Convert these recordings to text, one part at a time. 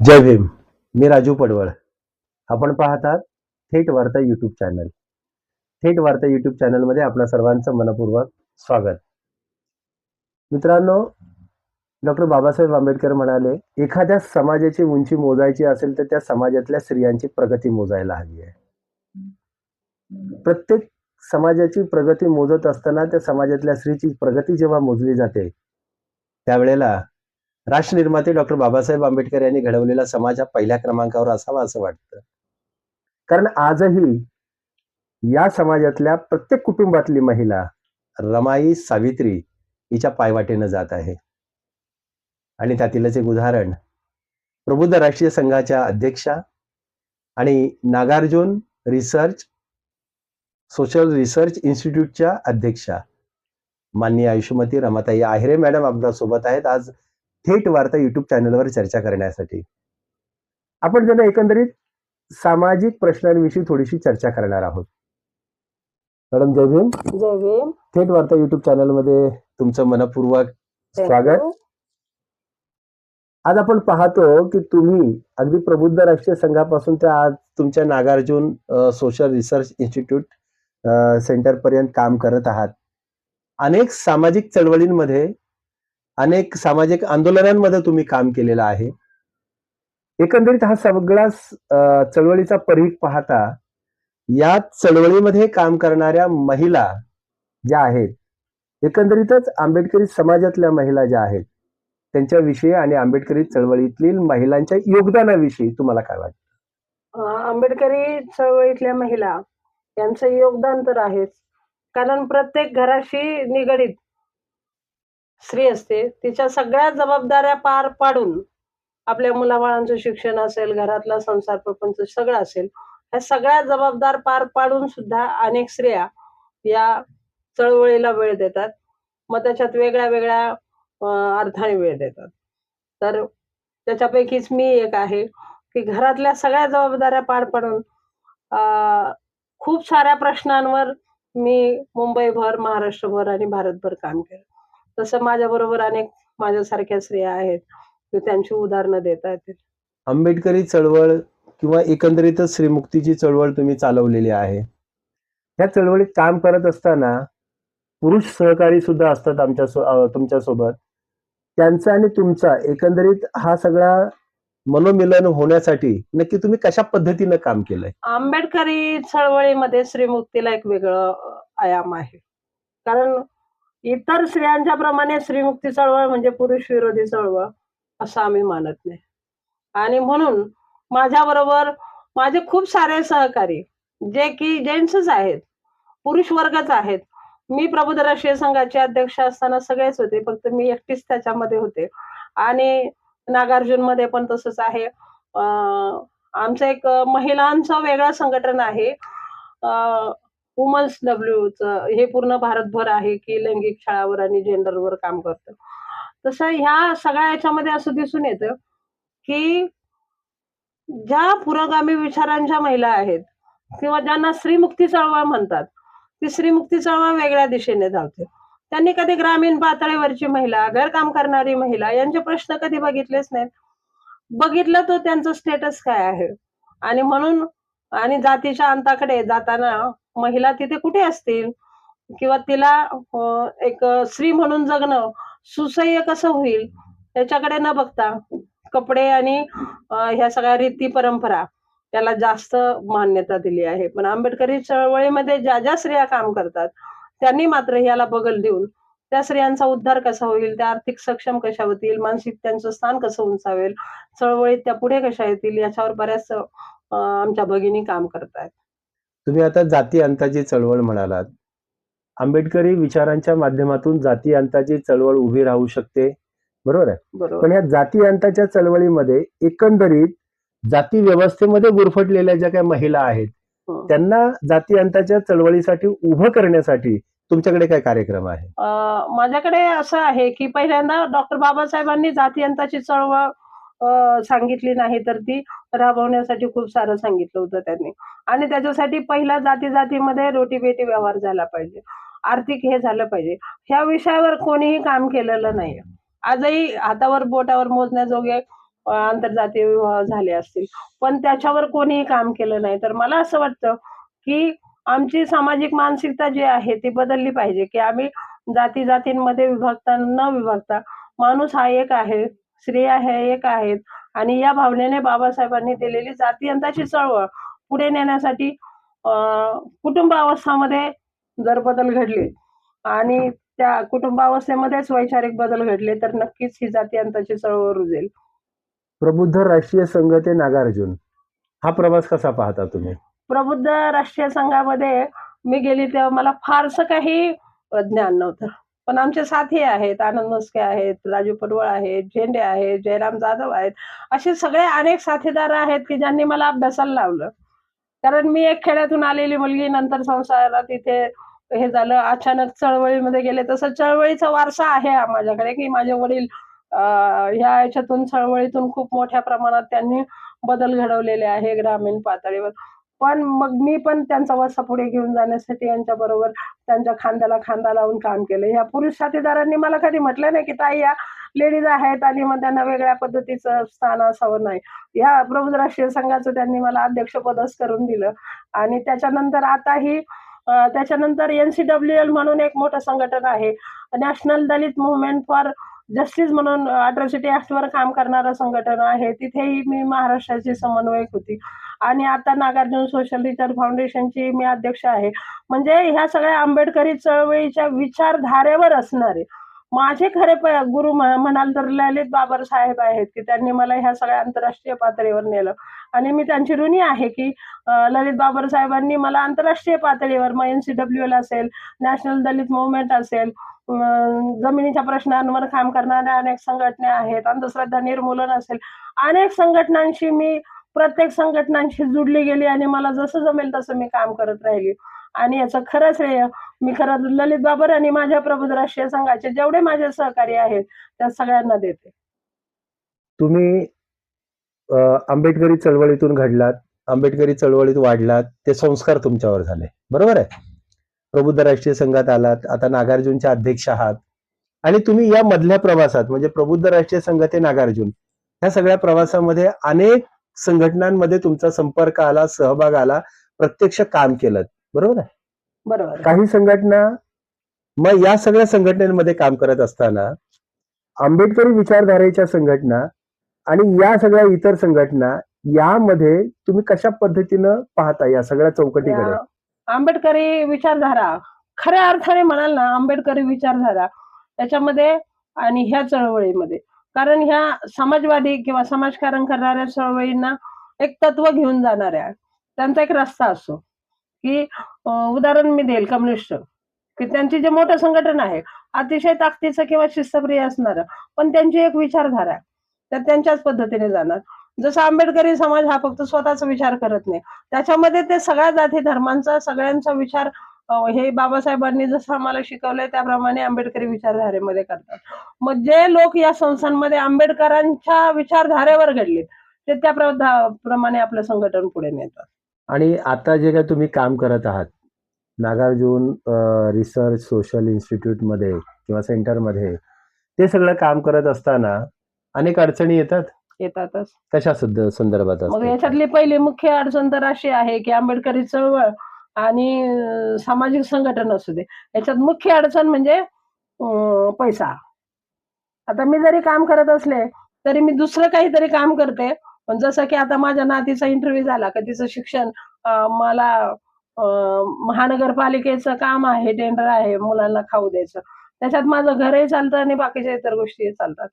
जय भीम. मी राजू पडवळ. आपण पाहतात थेट वार्ता युट्यूब चॅनल थेट वार्ता युट्यूब चॅनलमध्ये आपल्या सर्वांचं मनपूर्वक स्वागत. मित्रांनो डॉक्टर बाबासाहेब आंबेडकर म्हणाले एखाद्या समाजाची उंची मोजायची असेल तर त्या समाजातल्या स्त्रियांची प्रगती मोजायला हवी आहे. प्रत्येक समाजाची प्रगती मोजत असताना त्या समाजातल्या स्त्रीची प्रगती जेव्हा मोजली जाते त्यावेळेला राष्ट्रनिर्माते डॉक्टर बाबासाहेब आंबेडकर यांनी घडवलेला समाज हा पहिल्या क्रमांकावर असावा असं वाटतं. कारण आजही या समाजातल्या प्रत्येक कुटुंबातली महिला रमाई सावित्री हिच्या पायवाटेनं जात आहे. आणि त्यातीलच एक उदाहरण प्रबुद्ध राष्ट्रीय संघाच्या अध्यक्षा आणि नागार्जुन रिसर्च सोशल रिसर्च इन्स्टिट्यूटच्या अध्यक्षा. माननीय आयुष्यमती रमाताई आहिरे मॅडम आपल्यासोबत आहेत. आज थेट वार्ता युट्यूब चॅनलवर चर्चा करण्यासाठी. आपण त्यांना एकंदरीत सामाजिक प्रश्नांविषयी थोडीशी चर्चा करणार आहोत. मॅडम जय भीम. जय भीम. थेट वार्ता युट्यूब चॅनलमध्ये तुमचं मनपूर्वक स्वागत. आज आपण पाहतो की तुम्ही अगदी प्रबुद्ध राष्ट्रीय संघापासून ते आज तुमच्या नागार्जुन सोशल रिसर्च इन्स्टिट्यूट अ, सेंटरपर्यंत काम करत आहात. अनेक सामाजिक चळवळींमध्ये अनेक सामाजिक आंदोलनांमध्ये तुम्ही काम केलेलं आहे. एकंदरीत हा सगळा चळवळीचा परीघ पाहता या चळवळीमध्ये काम करणाऱ्या महिला ज्या आहेत एकंदरीतच आंबेडकरी समाजातल्या महिला ज्या आहेत त्यांच्याविषयी आणि आंबेडकरी चळवळीतील महिलांच्या योगदानाविषयी तुम्हाला काय वाटतं? आंबेडकरी चळवळीतल्या महिला यांचं योगदान तर आहेच. कारण प्रत्येक घराशी निगडीत स्त्री असते तिच्या सगळ्या जबाबदाऱ्या पार पाडून आपल्या मुलाबाळांचं शिक्षण असेल घरातला संसार प्रपंच सगळं असेल ह्या सगळ्या जबाबदार पार पाडून सुद्धा अनेक स्त्रिया या चळवळीला वेळ देतात. मग त्याच्यात वेगळ्या वेगळ्या अर्थाने वेळ देतात. तर त्याच्यापैकीच मी एक आहे की घरातल्या सगळ्या जबाबदाऱ्या पार पाडून खूप साऱ्या प्रश्नांवर मी मुंबईभर महाराष्ट्रभर आणि भारतभर काम केलं. तसं माझ्याबरोबर अनेक माझ्यासारख्या स्त्रिया आहेत त्यांची उदाहरणं देता येतील आंबेडकरी चळवळ किंवा एकंदरीतच श्रीमुक्तीची चळवळ तुम्ही चालवलेली आहे. या चळवळीत काम करत असताना पुरुष सहकारी सुद्धा असतात आमच्या सो- अ, तुमच्यासोबत. त्यांचा आणि तुमचा एकंदरीत हा सगळा मनोमिलन होण्यासाठी नक्की तुम्ही कशा पद्धतीनं काम केलंय? आंबेडकरी चळवळीमध्ये श्रीमुक्तीला एक वेगळं आयाम आहे. कारण इतर स्त्रियांच्या प्रमाणे स्त्रीमुक्ती चळवळ म्हणजे पुरुष विरोधी चळवळ असं आम्ही मानत नाही. आणि म्हणून माझ्याबरोबर माझे खूप सारे सहकारी जे की जेंट्सच आहेत पुरुष वर्गच आहेत. मी प्रबुद्ध राष्ट्रीय संघाचे अध्यक्ष असताना सगळेच होते फक्त मी एकटीच त्याच्यामध्ये होते. आणि नागार्जुनमध्ये पण तसंच आहे. आमचं एक महिलांचं वेगळं संघटन आहे. वुमन्स डब्ल्यूच हे पूर्ण भारतभर आहे की लैंगिक छळावर आणि जेंडरवर काम करतं. तसं ह्या सगळ्या याच्यामध्ये असं दिसून येतं की ज्या पुरोगामी विचारांच्या महिला आहेत किंवा ज्यांना स्त्रीमुक्ती चळवळ म्हणतात ती स्त्रीमुक्ती चळवळ वेगळ्या दिशेने धावते. त्यांनी कधी ग्रामीण पातळीवरची महिला घरकाम करणारी महिला यांचे प्रश्न कधी बघितलेच नाहीत. बघितलं तर त्यांचं स्टेटस काय आहे? आणि म्हणून आणि जातीच्या अंताकडे जाताना महिला तिथे कुठे असतील? किंवा तिला एक स्त्री म्हणून जगणं सुसह्य कसं होईल? याच्याकडे न बघता कपडे आणि ह्या सगळ्या रीती परंपरा त्याला जास्त मान्यता दिली आहे. पण आंबेडकरी चळवळीमध्ये ज्या ज्या स्त्रिया काम करतात त्यांनी मात्र याला बगल देऊन त्या स्त्रियांचा उद्धार कसा होईल? त्या आर्थिक सक्षम कशा होतील? मानसिक त्यांचं स्थान कसं उंचावेल? चळवळीत त्या पुढे कशा येतील? याच्यावर बऱ्याच आमच्या भगिनी काम करतायत. तुम्ही आता जाती अंताची चळवळ म्हणालात. आंबेडकरी विचारांच्या माध्यमातून जाती अंताची चळवळ उभी राहू शकते. बरोबर आहे? पण या जाती अंताच्या चळवळीमध्ये एकंदरीत जाती व्यवस्थेमध्ये गुरफटलेल्या ज्या काही महिला आहेत हं. त्यांना जाती अंताच्या चळवळीसाठी उभं करण्यासाठी तुमच्याकडे काय कार्यक्रम आहे? माझ्याकडे असं आहे की पहिल्यांदा डॉक्टर बाबासाहेबांनी जातीयंताची चळवळ अं, सांगितली नाही तर ती राबवण्यासाठी खूप सारं सांगितलं होतं त्यांनी. आणि त्याच्यासाठी पहिला जाती जातीमध्ये रोटी बेटी व्यवहार झाला पाहिजे. आर्थिक हे झालं पाहिजे. ह्या विषयावर कोणीही काम केलेलं नाही आजही हातावर बोटावर मोजण्याजोगे आंतरजातीय विवाह झाले असतील. पण त्याच्यावर कोणीही काम केलं नाही. तर मला असं वाटतं की आमची सामाजिक मानसिकता जी आहे ती बदलली पाहिजे. की आम्ही जाती जातींमध्ये विभागता न विभागता माणूस हा एक आहे. स्त्रिया ह्या एक आहेत. आणि या भावनेने बाबासाहेबांनी दिलेली जातीयंताची चळवळ पुढे नेण्यासाठी कुटुंबावस्थामध्ये जर बदल घडले आणि त्या कुटुंबावस्थेमध्येच वैचारिक बदल घडले तर नक्कीच ही जातीयंताची चळवळ रुजेल. प्रबुद्ध राष्ट्रीय संघ ते नागार्जुन. हा प्रवास कसा पाहता तुम्ही? प्रबुद्ध राष्ट्रीय संघामध्ये मी गेली तेव्हा मला फारसं काही ज्ञान नव्हतं. पण आमचे साथी आहेत आनंद मस्के आहेत राजू पडवळ आहेत झेंडे आहेत जयराम जाधव आहेत असे सगळे अनेक साथीदार आहेत की ज्यांनी मला अभ्यासाला लावलं. कारण मी एक खेड्यातून आलेली मुलगी नंतर संसारात इथे हे झालं अचानक चळवळीमध्ये गेले. तसं चळवळीचा वारसा आहे माझ्याकडे की माझे वडील ह्या याच्यातून चळवळीतून खूप मोठ्या प्रमाणात त्यांनी बदल घडवलेले आहे ग्रामीण पातळीवर. पण मग मी पण त्यांचा वसा पुढे घेऊन जाण्यासाठी यांच्या बरोबर त्यांच्या खांद्याला खांदा लावून काम केलं. ह्या पुरुष साथीदारांनी मला कधी म्हटलं नाही की ताई या लेडीज आहेत आणि मग त्यांना वेगळ्या पद्धतीचं स्थान असावं नाही. या प्रबुद्ध राष्ट्रीय संघाचं त्यांनी मला अध्यक्षपदच करून दिलं. आणि त्याच्यानंतर आताही त्याच्यानंतर एन सी डब्ल्यू एल म्हणून एक मोठं संघटन आहे. National Dalit movement for justice म्हणून अट्रॉसिटी ऍक्टवर काम करणारं संघटन आहे. तिथेही मी महाराष्ट्राची समन्वयक होती. आणि आता नागार्जुन सोशल रिसर्च फाउंडेशनची मी अध्यक्ष आहे. म्हणजे ह्या सगळ्या आंबेडकरी चळवळीच्या विचारधारेवर असणारे माझे खरे प- गुरु म्हणाल तर ललित बाबर साहेब आहेत की त्यांनी मला ह्या सगळ्या आंतरराष्ट्रीय पातळीवर नेलं. आणि मी त्यांची ऋणी आहे की ललित बाबर साहेबांनी मला आंतरराष्ट्रीय पातळीवर मग एन सी डब्ल्यू एल असेल नॅशनल दलित मुवमेंट असेल जमिनीच्या प्रश्नांवर काम करणाऱ्या अनेक संघटना आहेत अंधश्रद्धा निर्मूलन असेल अनेक संघटनांशी मी प्रत्येक संघटनांशी जुडली गेली आणि मला जसं जमेल तसं मी काम करत राहिली. आणि याचं खरं श्रेय मी खरं ललित बाबर आणि माझ्या प्रबुद्ध राष्ट्रीय संघाचे जेवढे माझे सहकारी आहेत त्या सगळ्यांना देते. तुम्ही आंबेडकरी चळवळीतून घडलात आंबेडकरी चळवळीत वाढलात ते संस्कार तुमच्यावर झाले. बरोबर आहे? प्रबुद्ध राष्ट्रीय संघात आलात आता नागार्जुनचे अध्यक्ष आहात. आणि तुम्ही या मधल्या प्रवासात म्हणजे प्रबुद्ध राष्ट्रीय संघ ते नागार्जुन ह्या सगळ्या प्रवासामध्ये अनेक संघटनांमध्ये तुमचा संपर्क आला सहभाग आला प्रत्यक्ष काम केलं. बरोबर आहे? बरोबर काही संघटना मग या सगळ्या संघटनेमध्ये काम करत असताना आंबेडकरी विचारधारेच्या संघटना आणि या सगळ्या इतर संघटना यामध्ये तुम्ही कशा पद्धतीनं पाहता या सगळ्या चौकटीकडे? आंबेडकरी विचारधारा खऱ्या अर्थाने म्हणाल ना आंबेडकरी विचारधारा त्याच्यामध्ये आणि ह्या चळवळीमध्ये कारण ह्या समाजवादी किंवा समाजकारण करणाऱ्या चळवळींना एक तत्व घेऊन जाणाऱ्या त्यांचा एक रस्ता असतो की उदाहरण मी देईल कम्युनिस्ट. की त्यांची जे मोठं संघटन आहे अतिशय ताकदीचं किंवा शिस्तप्रिय असणारं पण त्यांची एक विचारधारा तर त्यांच्याच पद्धतीने जाणार. जसं आंबेडकरी समाज हा फक्त स्वतःचा विचार करत नाही. त्याच्यामध्ये ते सगळ्या जाती धर्मांचा सगळ्यांचा विचार हे बाबासाहेबांनी जसं आम्हाला शिकवलंय त्याप्रमाणे आंबेडकरी विचारधारेमध्ये करतात. मग जे लोक या संस्थांमध्ये आंबेडकरांच्या विचारधारेवर घडले ते त्या प्रमाणे आपलं संघटन पुढे नेतात. आणि आता जे काही तुम्ही काम करत आहात नागार्जुन रिसर्च सोशल इन्स्टिट्यूटमध्ये किंवा सेंटरमध्ये ते सगळं काम करत असताना अनेक अडचणी येतात? येतातच. कशा संदर्भात मग? याच्यातली पहिली मुख्य अडचण तर अशी आहे की आंबेडकरी चळवळ आणि सामाजिक संघटन असू दे याच्यात मुख्य अडचण म्हणजे पैसा. आता मी जरी काम करत असले तरी मी दुसरं काहीतरी काम करते. पण जसं की आता माझ्या नातीचा इंटरव्ह्यू झाला का तिचं शिक्षण मला महानगरपालिकेचं काम आहे टेंडर आहे मुलांना खाऊ द्यायचं. त्याच्यात माझं घरही चालतं आणि बाकीच्या इतर गोष्टी चालतात.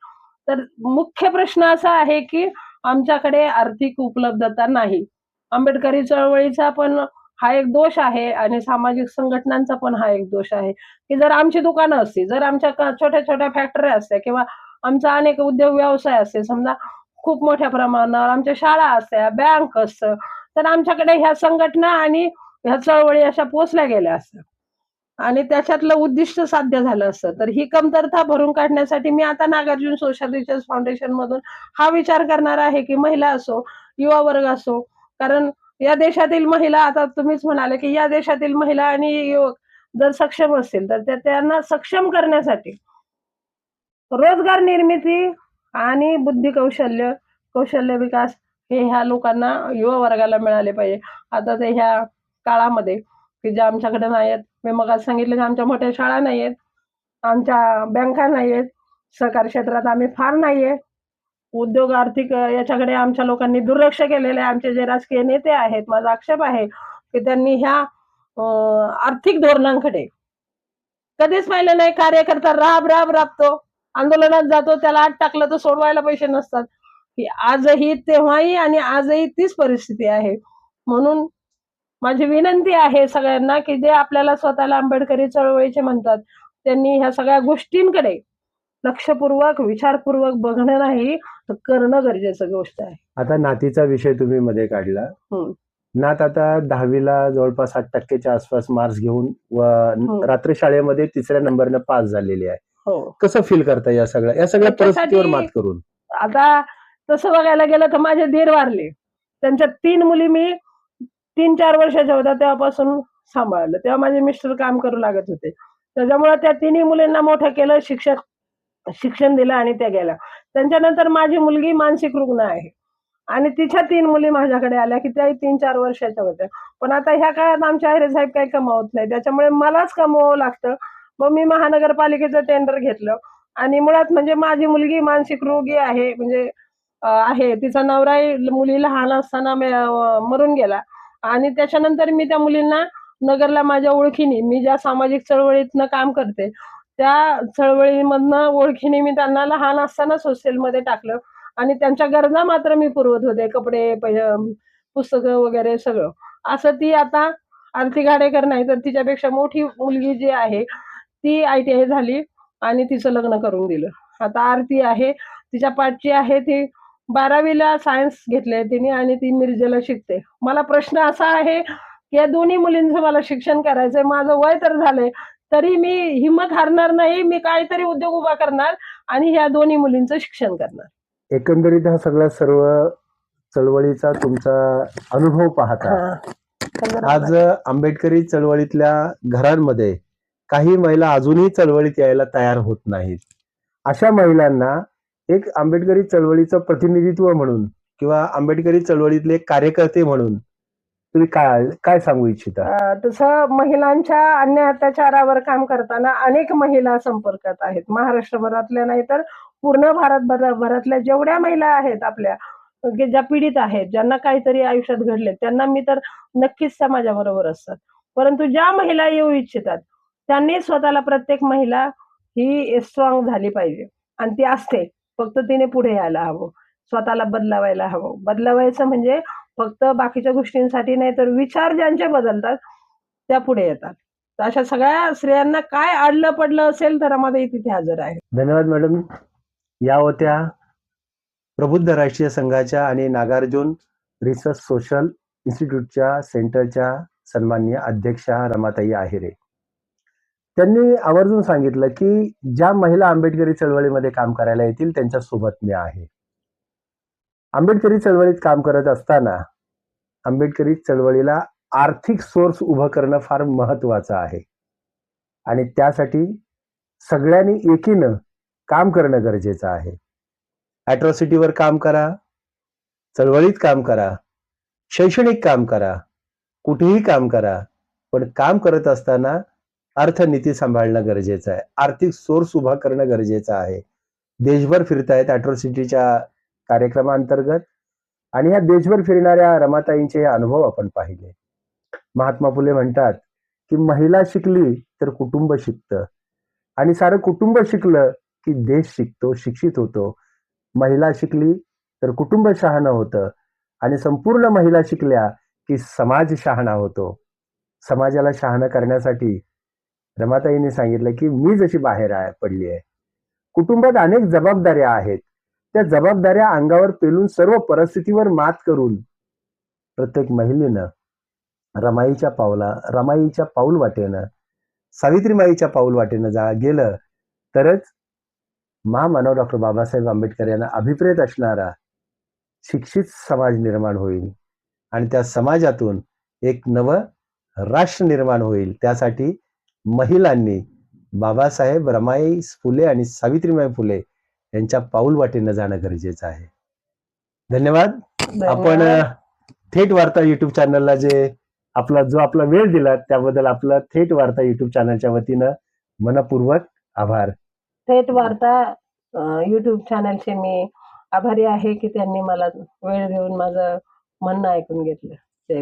तर मुख्य प्रश्न असा आहे की आमच्याकडे आर्थिक उपलब्धता नाही. आंबेडकरी चळवळीचा पण हा एक दोष आहे आणि सामाजिक संघटनांचा पण हा एक दोष आहे. की जर आमची दुकानं असती जर आमच्या छोट्या छोट्या फॅक्टरी असत्या किंवा आमचा अनेक उद्योग व्यवसाय असते समजा खूप मोठ्या प्रमाणावर आमच्या शाळा असत्या बँक असतं तर आमच्याकडे ह्या संघटना आणि ह्या चळवळी अशा पोचल्या गेल्या असतात. आणि त्याच्यातलं उद्दिष्ट साध्य झालं असतं. तर ही कमतरता भरून काढण्यासाठी मी आता नागार्जुन सोशल रिसर्च फाउंडेशन मधून हा विचार करणार आहे की महिला असो युवा वर्ग असो कारण या देशातील महिला आता तुम्हीच म्हणाले की या देशातील महिला आणि युवक जर सक्षम असतील तर त्यांना सक्षम करण्यासाठी रोजगार निर्मिती आणि बुद्धी कौशल्य कौशल्य विकास हे ह्या लोकांना युवा वर्गाला मिळाले पाहिजे. आता ते ह्या काळामध्ये की ज्या आमच्याकडे नाही आहेत मी मग सांगितलं की आमच्या मोठ्या शाळा नाही आहेत आमच्या बँका नाही आहेत सहकार क्षेत्रात आम्ही फार नाही आहे उद्योग आर्थिक याच्याकडे आमच्या लोकांनी दुर्लक्ष केलेलं आहे. आमचे जे राजकीय नेते आहेत माझा आक्षेप आहे की त्यांनी ह्या आर्थिक धोरणांकडे कधीच पाहिलं नाही. कार्यकर्ता राब राब राबतो. आंदोलनात जातो त्याला आत टाकलं तर सोडवायला पैसे नसतात. की आजही तेव्हाही आणि आजही तीच परिस्थिती आहे. म्हणून माझी विनंती आहे सगळ्यांना की जे आपल्याला स्वतःला आंबेडकरी चळवळीचे म्हणतात त्यांनी ह्या सगळ्या गोष्टींकडे लक्षपूर्वक विचारपूर्वक बघणं नाही तर करणं गरजेचं गोष्ट आहे. आता नातीचा विषय तुम्ही मध्ये काढला. हम्म. नात आता दहावीला जवळपास साठ टक्केच्या आसपास मार्क्स घेऊन व. रात्री शाळेमध्ये तिसऱ्या नंबरनं पास झालेली आहे. हो. कसं फील करता या सगळ्या या सगळ्या त्याच्यासाठी- परिस्थितीवर मात करून? आता तसं बघायला गेलं तर माझे दीर वारले. त्यांच्या तीन मुली मी तीन चार वर्षाच्या होत्या तेव्हापासून सांभाळलं. तेव्हा माझे मिस्टर काम करू लागत होते. त्याच्यामुळे त्या तिन्ही मुलींना मोठं केलं शिक्षक शिक्षण दिलं आणि त्या गेल्या त्यांच्यानंतर माझी मुलगी मानसिक रुग्ण आहे. आणि तिच्या तीन मुली माझ्याकडे आल्या की त्याही तीन चार वर्षाच्या होत्या. पण आता ह्या काळात आमच्या आहिरे साहेब काही कमावत नाही त्याच्यामुळे मलाच कमवावं लागतं. मग मी महानगरपालिकेचं टेंडर घेतलं. आणि मुळात म्हणजे माझी मुलगी मानसिक रोगी आहे. म्हणजे आहे. तिचा नवराही मुली लहान असताना मरून गेला. आणि त्याच्यानंतर मी त्या मुलींना नगरला माझ्या ओळखीने मी ज्या सामाजिक चळवळीतनं काम करते त्या चळवळीमधनं ओळखीने मी त्यांना लहान असतानाच हॉस्टेलमध्ये टाकलं. आणि त्यांच्या गरजा मात्र मी पुरवत होते. कपडे पुस्तकं वगैरे सगळं. असं ती आता आरती गाडेकर नाही तर तिच्यापेक्षा मोठी मुलगी जी आहे ती आय टी आय झाली आणि तिचं लग्न करून दिलं. आता आरती आहे तिच्या पाठची आहे ती बारावीला सायन्स घेतलंय तिने आणि ती मिरजेला शिकते. मला प्रश्न असा आहे की या दोन्ही मुलींचं मला शिक्षण करायचंय. माझं वय तर झालंय तरी मी हिंमत हारणार नाही मी काहीतरी उद्योग उभा करणार आणि ह्या दोन्ही मुलींचं शिक्षण करणार. एकंदरीत हा सगळा सर्व चळवळीचा तुमचा अनुभव पाहता. आज आंबेडकरी चळवळीतल्या घरांमध्ये काही महिला अजूनही चळवळीत यायला तयार होत नाहीत. अशा महिलांना एक आंबेडकरी चळवळीचं प्रतिनिधित्व म्हणून किंवा आंबेडकरी चळवळीतले कार्यकर्ते म्हणून तुम्ही काय काय सांगू इच्छिता? तसं महिलांच्या अन्य अत्याचारावर काम करताना अनेक महिला संपर्कात आहेत. महाराष्ट्रभरातल्या नाही तर पूर्ण भारत भरातल्या जेवढ्या महिला आहेत आपल्या ज्या पीडित आहेत ज्यांना काहीतरी आयुष्यात घडले त्यांना मी तर नक्कीच समाजाबरोबर असतात. परंतु ज्या महिला येऊ इच्छितात त्यांनी स्वतःला प्रत्येक महिला ही स्ट्रॉंग झाली पाहिजे. आणि ती असते फक्त तिने पुढे यायला हवं. स्वतःला बदलावायला हवं. बदलावायचं म्हणजे फक्त बाकीच्या गोष्टींसाठी नाही तर विचार ज्यांचे बदलतात त्या पुढे येतात. तर अशा सगळ्या स्त्रियांना काय अडलं पडलं असेल तर आम्हाला तिथे हजर आहे. धन्यवाद मॅडम. या होत्या प्रबुद्ध राष्ट्रीय संघाच्या आणि नागार्जुन रिसर्च सोशल इन्स्टिट्यूटच्या सेंटरच्या सन्माननीय अध्यक्षा रमाताई आहिरे. त्यांनी आवर्जून सांगितलं की ज्या महिला आंबेडकरी चळवळीमध्ये काम करायला येतील त्यांच्यासोबत मी आहे. आंबेडकरी चळवळीत काम करत असताना आंबेडकरी चळवळीला आर्थिक सोर्स उभं करणं फार महत्वाचं आहे. आणि त्यासाठी सगळ्यांनी एकीनं काम करणं गरजेचं आहे. ॲट्रॉसिटीवर काम करा चळवळीत काम करा शैक्षणिक काम करा कुठेही काम करा पण काम करत असताना अर्थनीती सांभाळणं गरजेचं आहे. आर्थिक सोर्स उभा करणं गरजेचं आहे. देशभर फिरतायत ॲट्रॉसिटीच्या कार्यक्रमांतर्गत आणि या देशभर फिरणाऱ्या रमाताईंचे अनुभव आपण पाहिले. महात्मा फुले म्हणतात की महिला शिकली तर कुटुंब शिकतं. आणि सारं कुटुंब शिकलं की देश शिकतो शिक्षित होतो. महिला शिकली तर कुटुंब शहाणं होतं. आणि संपूर्ण महिला शिकल्या की समाज शहाणा होतो. समाजाला शहाणं करण्यासाठी रमाताईने सांगितलं की मी जशी बाहेर पडली आहे कुटुंबात अनेक जबाबदाऱ्या आहेत. त्या जबाबदाऱ्या अंगावर पेलून सर्व परिस्थितीवर मात करून प्रत्येक महिलेनं रमाईच्या पावला रमाईच्या पाऊल वाटेनं सावित्रीमाईच्या पाऊल वाटेनं जा गेलं तरच महामानव डॉक्टर बाबासाहेब आंबेडकर यांना अभिप्रेत असणारा शिक्षित समाज निर्माण होईल आणि त्या समाजातून एक नवं राष्ट्र निर्माण होईल. त्यासाठी महिलांनी बाबासाहेब रमाई फुले आणि सावित्रीमाई फुले यांच्या पाऊल वाटेनं जाणं गरजेचं आहे. धन्यवाद. आपण थेट वार्ता युट्यूब चॅनलला जे आपला जो आपला वेळ दिला त्याबद्दल आपलं थेट वार्ता युट्यूब चॅनलच्या वतीनं मनपूर्वक आभार. थेट वार्ता युट्यूब चॅनलचे मी आभारी आहे की त्यांनी मला वेळ देऊन माझं म्हणणं ऐकून घेतलं. जय